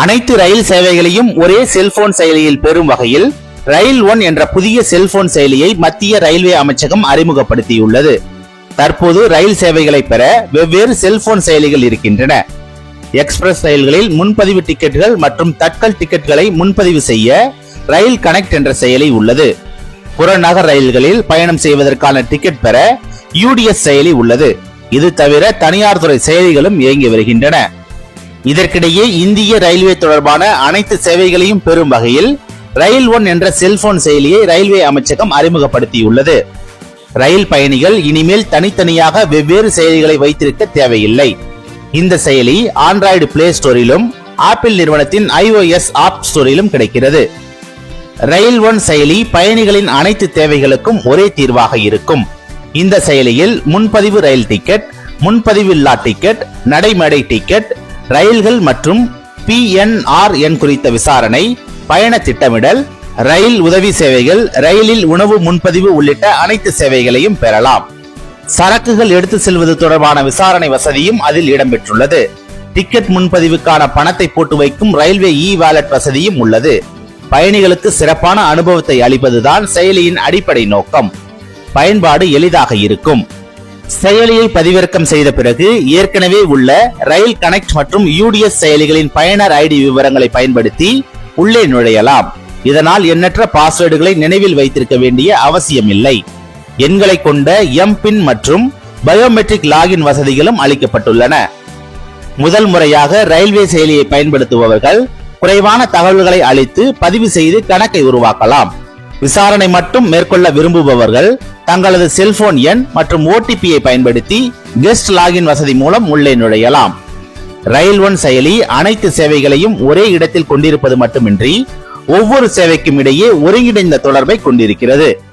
அனைத்து ரயில் சேவைகளையும் ஒரே செல்போன் செயலியில் பெறும் வகையில் ரயில் ஒன் என்ற புதிய செல்போன் செயலியை மத்திய ரயில்வே அமைச்சகம் அறிமுகப்படுத்தியுள்ளது. தற்போது ரயில் சேவைகளை பெற வெவ்வேறு செல்போன் செயலிகள் இருக்கின்றன. எக்ஸ்பிரஸ் ரயில்களில் முன்பதிவு டிக்கெட்டுகள் மற்றும் தட்கல் டிக்கெட்டுகளை முன்பதிவு செய்ய ரயில் கனெக்ட் என்ற செயலி உள்ளது. புறநகர் ரயில்களில் பயணம் செய்வதற்கான டிக்கெட் பெற யூடிஎஸ் செயலி உள்ளது. இது தவிர தனியார் துறை செயலிகளும் இயங்கி வருகின்றன. இதற்கிடையே இந்திய ரயில்வே தொடர்பான அனைத்து சேவைகளையும் பெறும் வகையில் ரயில் ஒன் என்ற செல்போன் செயலியை ரயில்வே அமைச்சகம் அறிமுகப்படுத்தியுள்ளது. ரயில் பயணிகள் இனிமேல் தனித்தனியாக வெவ்வேறு செயலிகளை வைத்திருக்க தேவையில்லை. இந்த செயலி ஆண்ட்ராய்டு பிளே ஸ்டோரிலும் ஆப்பிள் நிறுவனத்தின் ஐஓஎஸ் ஆப் ஸ்டோரிலும் கிடைக்கிறது. ரயில் ஒன் செயலி பயணிகளின் அனைத்து தேவைகளுக்கும் ஒரே தீர்வாக இருக்கும். இந்த செயலியில் முன்பதிவு ரயில் டிக்கெட் முன்பதிவு இல்லா டிக்கெட் நடைமேடை டிக்கெட் ரயில்கள் மற்றும் பிஎன்ஆர் எண் குறித்த விசாரணை பயண திட்டமிடல் ரயில் உதவி சேவைகள் ரயிலில் உணவு முன்பதிவு உள்ளிட்ட அனைத்து சேவைகளையும் பெறலாம். சரக்குகள் எடுத்து செல்வது தொடர்பான விசாரணை வசதியும் அதில் இடம்பெற்றுள்ளது. டிக்கெட் முன்பதிவுக்கான பணத்தை போட்டு வைக்கும் ரயில்வே இ வாலெட் வசதியும் உள்ளது. பயணிகளுக்கு சிறப்பான அனுபவத்தை அளிப்பதுதான் செயலியின் அடிப்படை நோக்கம். பயன்பாடு எளிதாக இருக்கும். செயலியை பதிவிறக்கம் செய்த பிறகு ஏற்கனவே உள்ள ரயில் கனெக்ட் மற்றும் யூடிஎஸ் செயலிகளின் பயனர் ஐடி விவரங்களை பயன்படுத்தி உள்ளே நுழையலாம். இதனால் எண்ணற்ற பாஸ்வேர்டுகளை நினைவில் வைத்திருக்க வேண்டிய அவசியமில்லை. எண்களை கொண்ட எம்பின் மற்றும் பயோமெட்ரிக் லாகின் வசதிகளும் அளிக்கப்பட்டுள்ளன. முதல் முறையாக ரயில்வே செயலியை பயன்படுத்துபவர்கள் குறைவான தகவல்களை அளித்து பதிவு செய்து கணக்கை உருவாக்கலாம். விசாரணை மட்டும் மேற்கொள்ள விரும்புபவர்கள் தங்களது செல்போன் எண் மற்றும் ஓடிபியை பயன்படுத்தி கெஸ்ட் லாகின் வசதி மூலம் உள்ளே நுழையலாம். ரயில் ஒன் செயலி அனைத்து சேவைகளையும் ஒரே இடத்தில் கொண்டிருப்பது மட்டுமின்றி ஒவ்வொரு சேவைக்கும் இடையே ஒருங்கிணைந்த தொடர்பை கொண்டிருக்கிறது.